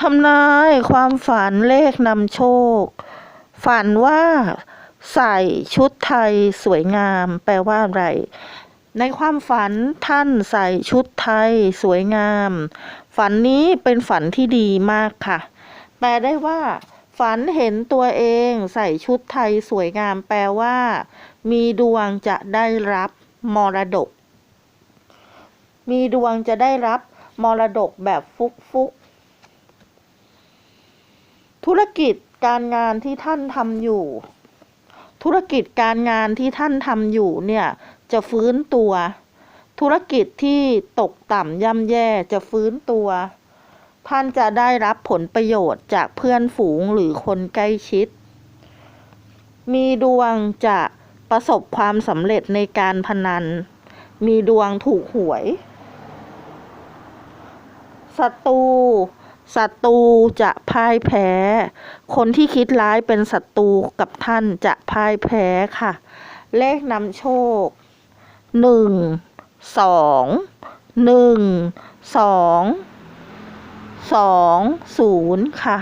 ทำนายความฝันเลขนำโชค ฝันว่าใส่ชุดไทยสวยงาม แปลว่าอะไร ในความฝันท่านใส่ชุดไทยสวยงาม ฝันนี้เป็นฝันที่ดีมากค่ะ แปลได้ว่า ฝันเห็นตัวเองใส่ชุดไทยสวยงาม แปลว่า มีดวงจะได้รับมรดก มีดวงจะได้รับมรดกแบบฟุกฟุก ธุรกิจการงานที่ท่านทำอยู่ ธุรกิจการงานที่ท่านทำอยู่เนี่ยจะฟื้นตัว ธุรกิจที่ตกต่ำย่ำแย่จะฟื้นตัว ท่านจะได้รับผลประโยชน์จากเพื่อนฝูงหรือคนใกล้ชิด มีดวงจะประสบความสำเร็จในการพนัน มีดวงถูกหวยศัตรู ศัตรูจะพ่ายแพ้ คนที่คิดร้ายเป็นศัตรูกับท่านจะพ่ายแพ้ค่ะ เลขนำโชคหนึ่งสองหนึ่งสองสองศูนย์ค่ะ